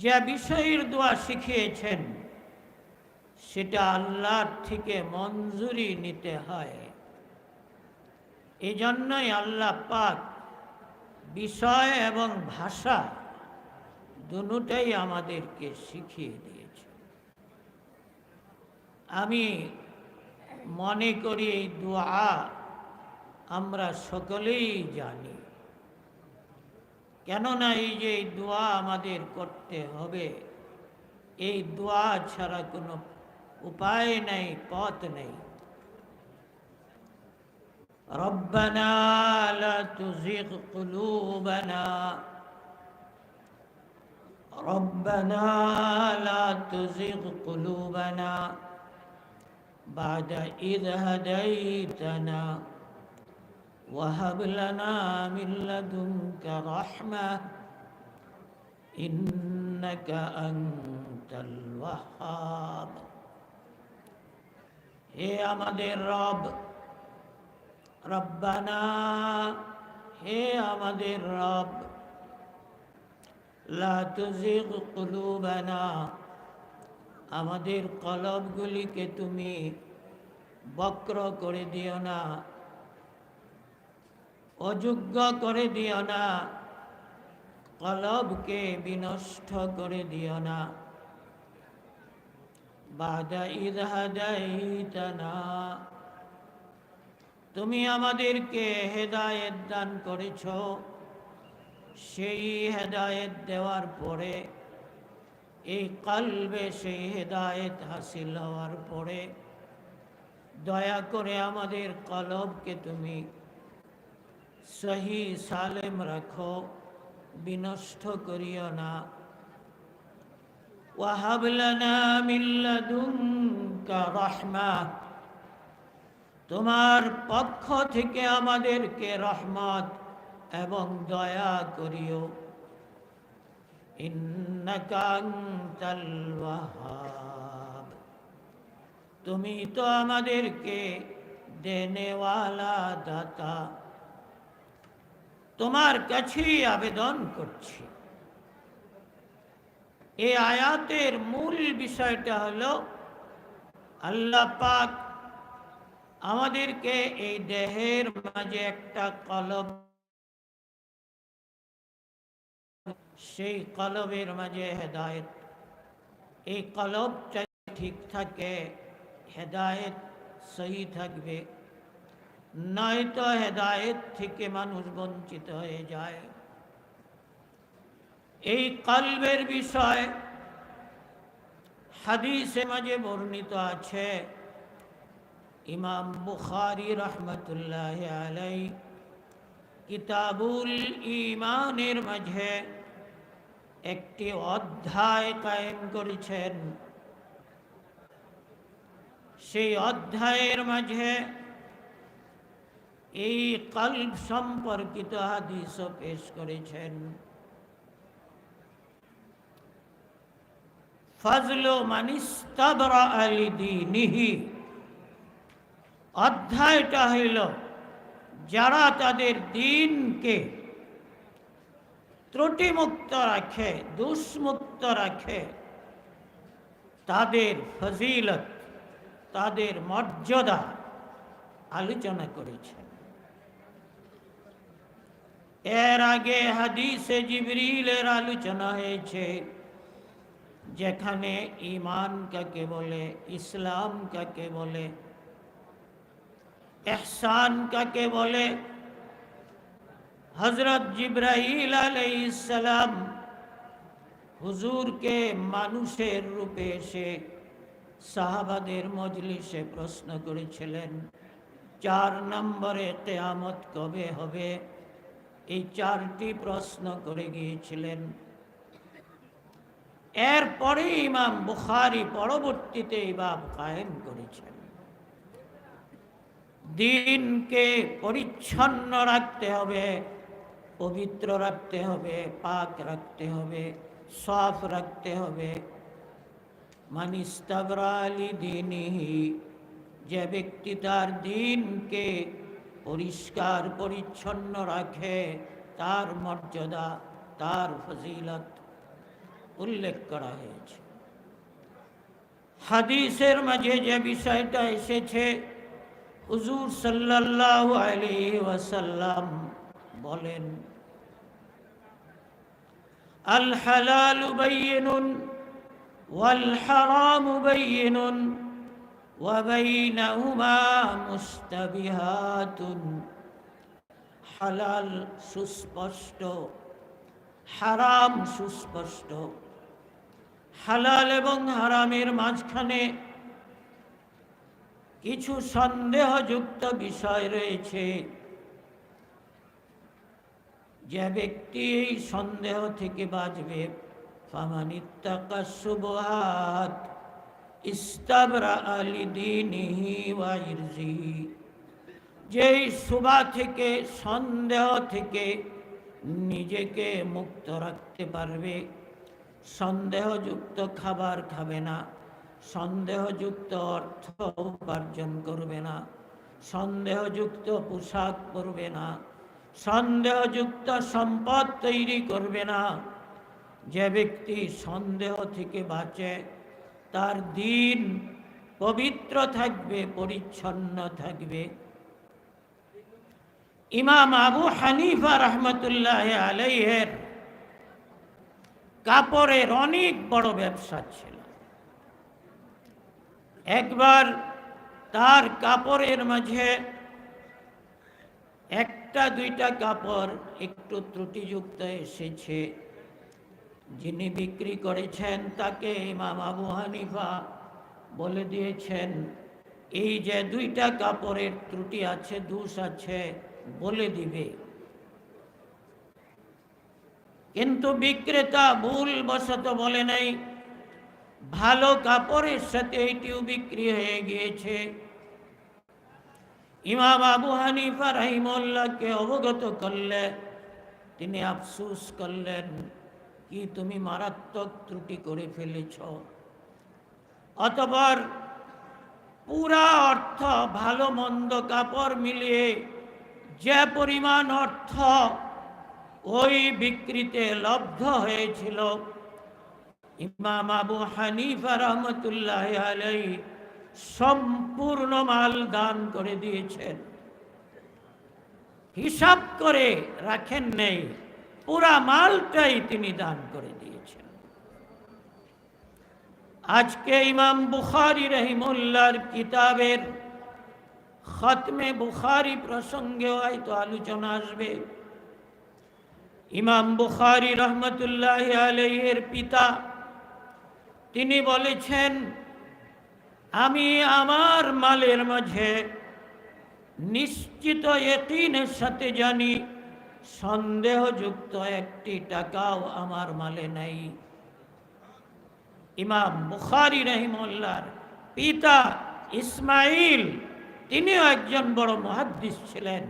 যে বিষয়ের দোয়া শিখিয়েছেন, সেটা আল্লাহর থেকে মঞ্জুরি নিতে হয়। এই জন্যই আল্লাহ পাক বিষয় এবং ভাষা দুটাই আমাদেরকে শিখিয়ে দিয়েছে। আমি মনে করি এই দোয়া আমরা সকলেই জানি। কেননা এই যে এই দোয়া আমাদের করতে হবে এই দোয়া ছাড়া কোনো উপায় নেই পথ নেই ربنا لا تزغ قلوبنا ربنا لا تزغ قلوبنا بعد إذ هديتنا وهب لنا من لدنك رحمة إنك أنت الوهاب হে আমাদের রব রব্বানা হে আমাদের রব লা তুজিগ কুলুবানা আমাদের কলবগুলিকে তুমি বক্র করে দিও না অযোগ্য করে দিও না। কলবকে বিনষ্ট করে দিও না। তুমি আমাদেরকে হেদায়েত দান করেছ। সেই হেদায়েত দেওয়ার পরে, এই কালবে সেই হেদায়েত হাসিল হওয়ার পরে, দয়া করে আমাদের কলবকে তুমি সহি সালেম রাখো বিনষ্ট করিও না وهب لنا من لدنك رحمة তোমার পক্ষ থেকে আমাদেরকে রহমত এবং দয়া করিও ইন্নাকা আনতাল ওয়াহাব তুমি তো আমাদেরকে দেনেওয়ালা দাতা তোমার কাছেই আবেদন করছি। এই আয়াতের মূল বিষয়টা হলো, আল্লাহ পাক আমাদেরকে এই দেহের মাঝে একটা কলব সেই কলবের মাঝে হেদায়েত। এই কলবটা ঠিক থাকে, হেদায়েত সহি থাকবে। নয়তো হেদায়েত থেকে মানুষ বঞ্চিত হয়ে যায়। এই কলবের বিষয় হাদিসে মাঝে বর্ণিত আছে। ইমাম বুখারি রহমতুল্লাহ আলাই কিতাবুল ইমানের মাঝে একটি অধ্যায় কায়েম করেছেন। সেই অধ্যায়ের মাঝে এই কল্প সম্পর্কিত হাদিসও পেশ করেছেন। ফজল মানিস্তাবরা আলি দিনিহি। অধ্যায়টা হইল, যারা তাদের দিনকে ত্রুটিমুক্ত রাখে, দুষ্মুক্ত রাখে, তাদের ফজিলত, তাদের মর্যাদা আলোচনা করেছেন। এর আগে হাদিসে জিবরিলের আলোচনা হয়েছে যেখানে ইমান কাকে বলে, ইসলাম কাকে বলে এহসান কাকে বলে হজরত জিব্রাহিল আলাইসালাম হুজুরকে মানুষের রূপে এসে সাহাবাদের মজলিসে প্রশ্ন করেছিলেন, চার নম্বরে কেয়ামত কবে হবে? এই চারটি প্রশ্ন করে গিয়েছিলেন। এরপরে ইমাম বুখারি পরবর্তীতে এই বাব কায়েম করেছেন। দিনকে পরিচ্ছন্ন রাখতে হবে, পবিত্র রাখতে হবে, পাক রাখতে হবে সাফ রাখতে হবে। মানিস্তাবরালি দিনহি, যে ব্যক্তি তার দিনকে পরিষ্কার, পরিচ্ছন্ন রাখে। তার মর্যাদা, তার ফজিলত উল্লেখ করা হয়েছে। হাদিসের মাঝে যে বিষয়টা এসেছে, হুজুর সাল্লাল্লাহু আলাইহি ওয়াসাল্লাম বলেন, আল হালালু বাইয়িনুন ওয়াল হারামু বাইয়িনুন বাইনাহুমা মুস্তাবিহাতুন হালাল সুস্পষ্ট, হারাম সুস্পষ্ট। হালাল এবং হারামের মাঝখানে কিছু সন্দেহযুক্ত বিষয় রয়েছে। যে ব্যক্তি এই সন্দেহ থেকে বাঁচবে, ফামানিত্তাকা সুবহাত। যেই সুবা থেকে, সন্দেহ থেকে নিজেকে মুক্ত রাখতে পারবে। সন্দেহযুক্ত খাবার খাবে না। সন্দেহযুক্ত অর্থ উপার্জন করবে না। সন্দেহযুক্ত পোশাক পরবে না। সন্দেহযুক্ত সম্পদ তৈরি করবে না। যে ব্যক্তি সন্দেহ থেকে বাঁচে তার দিন পবিত্র থাকবে, পরিচ্ছন্ন থাকবে। ইমাম আবু হানিফা রহমতুল্লাহ আলাইহের কাপড়ের অনেক বড় ব্যবসা ছিল। একবার তার কাপড়ের মাঝে একটা দুইটা কাপড় একটু ত্রুটিযুক্ত এসেছে। যিনি বিক্রি করেছেন তাকে ইমাম আবু হানিফা বলে দিয়েছেন, এই যে দুইটা কাপড়ের ত্রুটি আছে, দোষ আছে, বলে দিবে। কিন্তু বিক্রেতা ভুল বশত বলে নাই, ভালো কাপড়ের সাথে এইটিও বিক্রি হয়ে গিয়েছে। ইমাম আবু হানিফা রাহিমুল্লাহকে অবগত করলে, তিনি আফসুস করলেন। কি তুমি মারাত্মক ত্রুটি করে ফেলেছ? অতপর পুরা অর্থ, ভালো মন্দ কাপড় মিলিয়ে যে পরিমাণ অর্থ ওই বিক্রিতে লব্ধ হয়েছিল। ইমাম আবু হানিফা রহমতুল্লাহ আলাই সম্পূর্ণ মাল দান করে দিয়েছেন। হিসাব করে রাখেন নেই। পুরা মালটাই তিনি দান করে দিয়েছেন। আজকে ইমাম বুখারি রহিমুল্লার কিতাবের খতমে বুখারি প্রসঙ্গে হয়তো আলোচনা আসবে। ইমাম বুখারি রহমতুল্লাহ আলহের পিতা তিনি বলেছেন, আমি আমার মালের মাঝে নিশ্চিত একইনের সাথে জানি সন্দেহযুক্ত একটি টাকাও আমার মালে নাই। ইমাম বুখারি রহিমুল্লার পিতা ইসমাইল তিনিও একজন বড় মহাদ্দিস ছিলেন।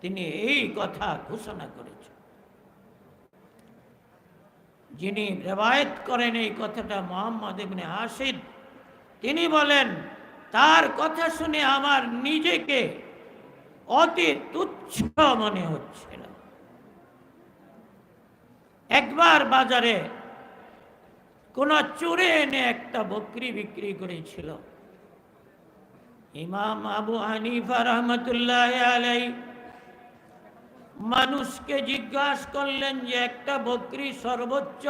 তিনি এই কথা ঘোষণা করেছেন। যিনি রেবায়ত করেন এই কথাটা মোহাম্মদ ইবনে হাসিদ তিনি বলেন, তার কথা শুনে আমার নিজেকে অতি তুচ্ছ মনে হচ্ছিল একবার বাজারে কোন চুরে এনে একটা বকরি বিক্রি করেছিল। ইমাম আবু হানিফা রহমতুল্লাহ আলাই মানুষকে জিজ্ঞাসা করলেন যে, একটা বকরি সর্বোচ্চ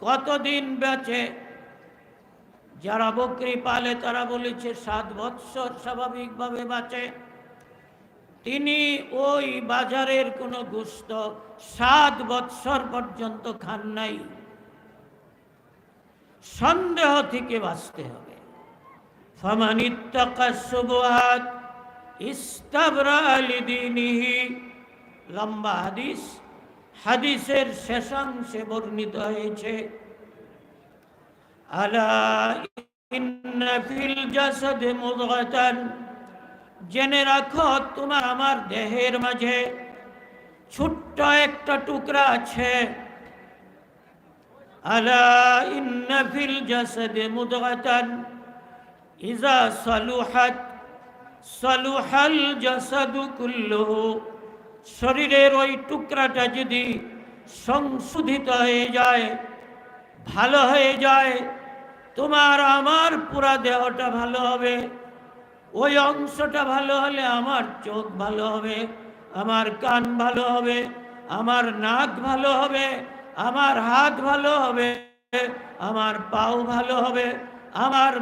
কতদিন বেঁচে? যারা বকরি পালে তারা বলেছে, সাত বৎসর স্বাভাবিকভাবে বাঁচে। তিনি ওই বাজারের কোন গুস্ত সাত বৎসর পর্যন্ত খান নাই। সন্দেহ থেকে বাঁচতে হবে। ইস্তাবরা লম্বা হাদিস, হাদিসের শেষাংশে বর্ণিত হয়েছে, আলা ইন্না ফিল জাসাদে মুদগাতান জেনে রাখো, তোমার আমার দেহের মাঝে ছোট্ট একটা টুকরা আছে। সালুহাত, সালুহাল শরীরের ওই টুকরাটা যদি সংশোধিত হয়ে যায়, ভালো হয়ে যায়, তোমার আমার পুরা দেহটা ভালো হবে। ওই অংশটা ভালো হলে আমার চোখ ভালো হবে, আমার কান ভালো হবে, আমার নাক ভালো হবে, আমার হাত ভালো হবে, আমার পাও ভালো হবে, আমার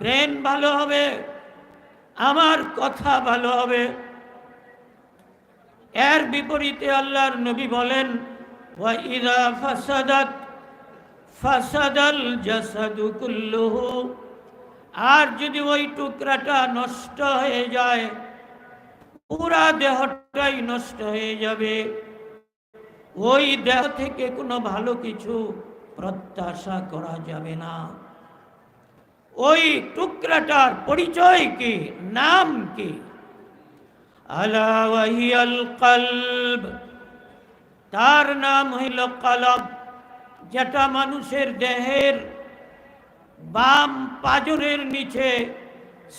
ব্রেন ভালো হবে, আমার কথা ভালো হবে। এর বিপরীতে আল্লাহর নবী বলেন ফাসাদাত, ফাসাদাল জাসাদু কুল্লুহু। আর যদি ওই টুকরাটা নষ্ট হয়ে যায়, পুরা দেহটাই নষ্ট হয়ে যাবে। ওই দেহ থেকে কোনো ভালো কিছু প্রত্যাশা করা যাবে না। ওই টুকরাটার পরিচয় কি, নাম কি? আলা ওয়াহিয়াল কলব। তার নাম হইল কলব, যেটা মানুষের দেহের বাম পাজরের নিচে,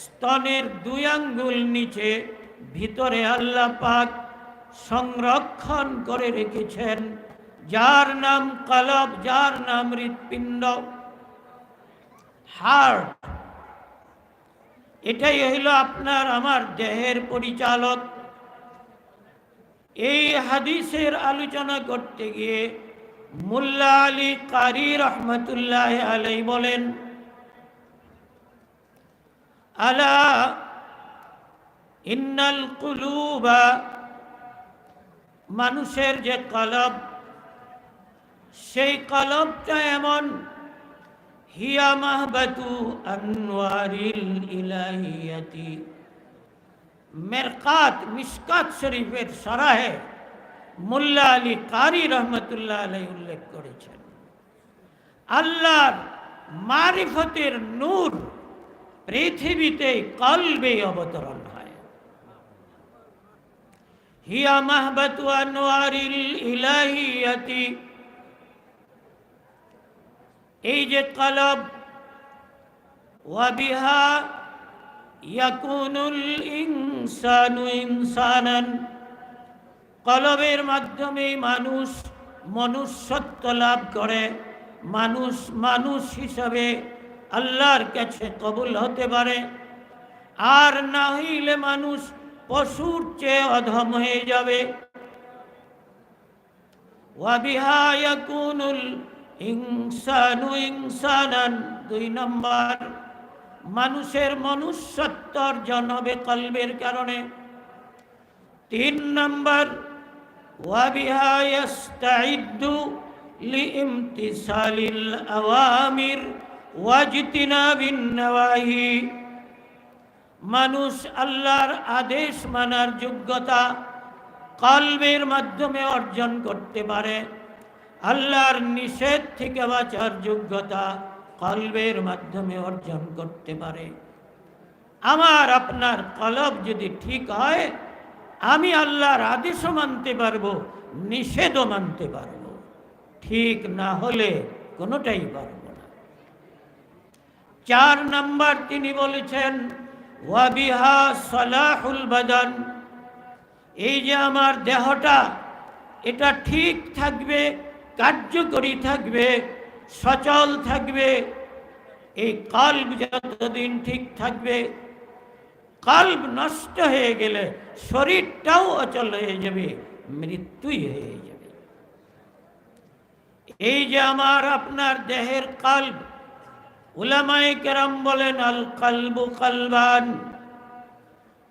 স্তনের দুই আঙ্গুল নিচে, ভিতরে আল্লাহ পাক সংরক্ষণ করে রেখেছেন। যার নাম কলব, যার নাম হৃৎপিণ্ড। হার্ট এটাই হইল আপনার, আমার দেহের পরিচালক। এই হাদিসের আলোচনা করতে গিয়ে মুল্লা আলী কারি রহমতুল্লাহ আলাই বলেন আলা ইন্নাল কুলুবা, মানুষের যে কলব, সেই কলবটা এমন, হিয়া মাহবাতু আনওয়ারিল ইলাহিয়াতি, মেরকাত মিসকাত শরীফের সরাহে মোল্লা আলী কারি রহমতুল্লাহ আলাই উল্লেখ করেছেন। আল্লাহর মারিফতের নূর পৃথিবীতে কলবে অবতরণ হয়। হিয়া মাহবাতু আনওয়ারিল ইলাহিয়াতি। এই যে কলব, ওয়াবিহা ইয়াকুনুল ইনসানু ইনসানান। কলবের মাধ্যমে মানুষ মনুষ্যত্ব লাভ করে, মানুষ মানুষ হিসাবে আল্লাহর কাছে কবুল হতে পারে। আর না হইলে মানুষ পশুর চেয়ে অধম হয়ে যাবে। দুই নম্বর, মানুষের মনুষ্যত্ব অর্জন হবে কলবের কারণে। তিন নম্বর ওয়াবিহা ইয়াস্তাইদ্দু লিইমতিসালিল আওয়ামির ওয়াজতিনাবিন নওয়াহি মানুষ আল্লাহর আদেশ মানার যোগ্যতা কলবের মাধ্যমে অর্জন করতে পারে। আল্লাহর নিষেধ থেকে বাঁচার যোগ্যতা কলবের মাধ্যমে অর্জন করতে পারে। আমার, আপনার কলব যদি ঠিক হয়, আমি আল্লাহর আদেশও মানতে পারব, নিষেধও মানতে পারব। ঠিক না হলে কোনোটাই পারব চার নাম্বার তিনি বলেছেন, ওয়াবিহা সলাহুল বাদান। এই যে আমার দেহটা, এটা ঠিক থাকবে, কার্যকরী থাকবে, সচল থাকবে, এই কল্প যতদিন ঠিক থাকবে কল্প নষ্ট হয়ে গেলে শরীরটাও অচল হয়ে যাবে, মৃত্যুই হয়ে যাবে। এই যে আমার আপনার দেহের কল্প উলামায়ে কেরাম বলেন, আল কলবু কলবান।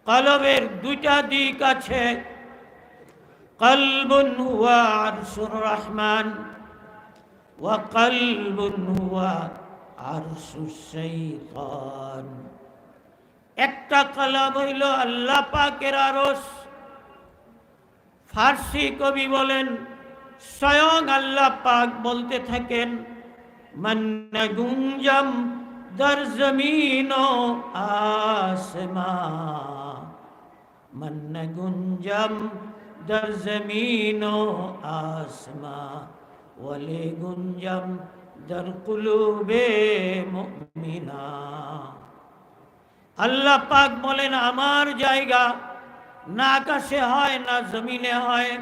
কলবের দুইটা দিক আছে। কলবুন হুয়া আরশুর রহমান, ওয়া কলবুন হুয়া শাইতান। একটা কলব হইল আল্লাহ পাকের আরশ। ফার্সি কবি বলেন, স্বয়ং আল্লাহ পাক বলতে থাকেন من گنجم در زمین و آسمان من گنجم در زمین و آسمان ولی گنجم در قلوب মুমিনা আল্লাহ পাক বলেন আমার জায়গা না আকাশে হয় না জমিনে হয়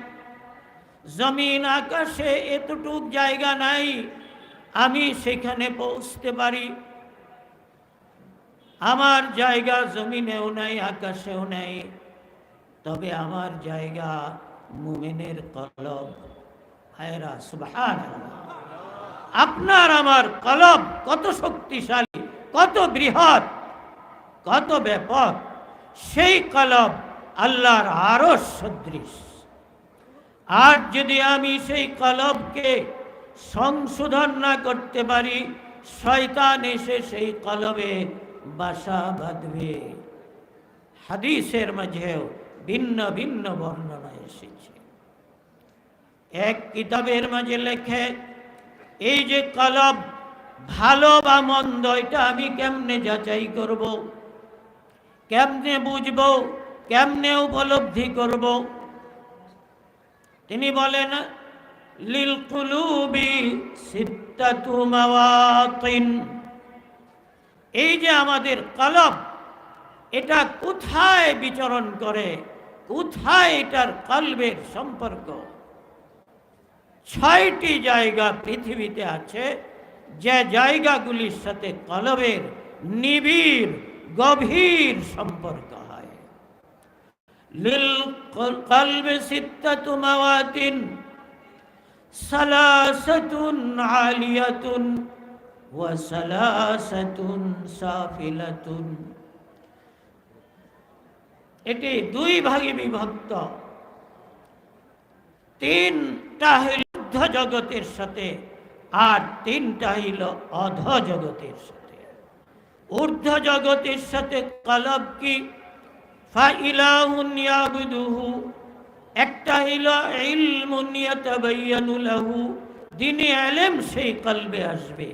জমিন আকাশে এতটুক জায়গা নাই আমি সেখানে পৌঁছতে পারি। আমার জায়গা জমিনেও নাই, আকাশেও নাই। তবে আমার জায়গা মুমিনের কলব। হায়রা সুবহান আপনার আমার কলব কত শক্তিশালী, কত বৃহৎ, কত ব্যাপক। সেই কলব আল্লাহর আরও সদৃশ। আর যদি আমি সেই কলবকে সংশোধন না করতে পারি, শয়তান এসে সেই কলবে বাসা বাঁধবে। হাদিসের মাঝেও ভিন্ন ভিন্ন বর্ণনা এসেছে। এক কিতাবের মাঝে লেখে, এই যে কলব ভালো বা মন্দ, এটা আমি কেমনে যাচাই করব? কেমনে বুঝব? কেমনে উপলব্ধি করব? তিনি বলেন কুলুবি সিত্তাতু মাওয়াতিন। এই যে আমাদের কলব এটা কোথায় বিচরণ করে? কোথায় এটার কলবের সম্পর্ক? ছয়টি জায়গা পৃথিবীতে আছে, যে জায়গাগুলির সাথে কলবের নিবিড়, গভীর সম্পর্ক হয়। লিল কলবে সিত্তাতু মাওয়াতিন সালাসাতুন আলিয়াতুন ওয়া সালাসাতুন এটি দুই ভাগে বিভক্ত। তিনটা হইল জগতের সাথে আর তিনটা হইল অধ জগতের সাথে। ঊর্ধ্ব জগতের সাথে কলব কি? ফাইলাহুন ইয়াবুদুহু একটা হইল ইলমুন ইয়াতাবায়ানু দিনে আলেম সেই কলবে আসবে।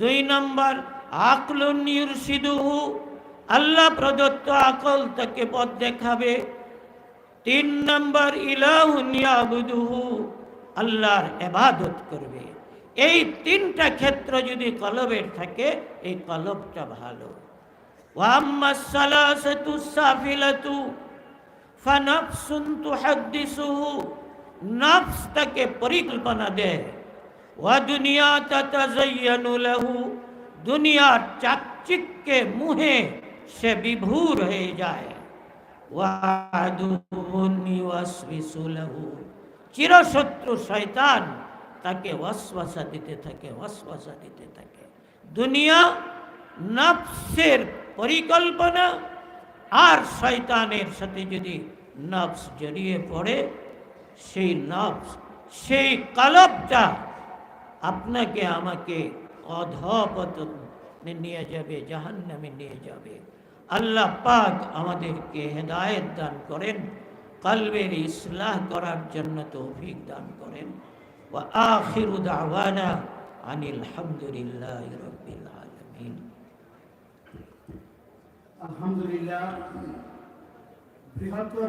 দুই নম্বর আকলুন ইউরশিদুহু আল্লাহ প্রদত্ত আকল তাকে পথ দেখাবে। তিন নম্বর ইলাহুন ইয়াবুদুহু আল্লাহর এবাদত করবে। এই তিনটা ক্ষেত্র যদি কলবের থাকে, এই কলবটা ভালো। ওয়াম্মা সালাসাতু সাফিলাতু ফানাফসুন তুহাদ্দিসুহু নফস তাকে পরিকল্পনা দেয় ওয়া দুনিয়া তাতাজায়্যানু লাহু দুনিয়ার চাকচিক্যে মুহে সে বিভূর হয়ে যায় ওয়াদুন ইউওয়াসবিসু লাহু চিরশত্রু শয়তান তাকে ওয়াসওয়াসা দিতে থাকে ওয়াসওয়াসা দিতে থাকে দুনিয়া নফসের পরিকল্পনা আর শয়তানের সাথে যদি নফস জড়িয়ে পড়ে, সেই নফস, সেই কলবটা আপনাকে আমাকে অধপতনে নিয়ে যাবে, জাহান্নামে নিয়ে যাবে। আল্লাহ পাক আমাদেরকে হেদায়েত দান করেন, কলবের ইসলাহ করার জন্য তৌফিক দান করেন। ওয়া আখিরু দাওয়ানা আনিল হামদুলিল্লাহি রাব্বিল আলহামদুলিল্লাহ। বৃহত্তর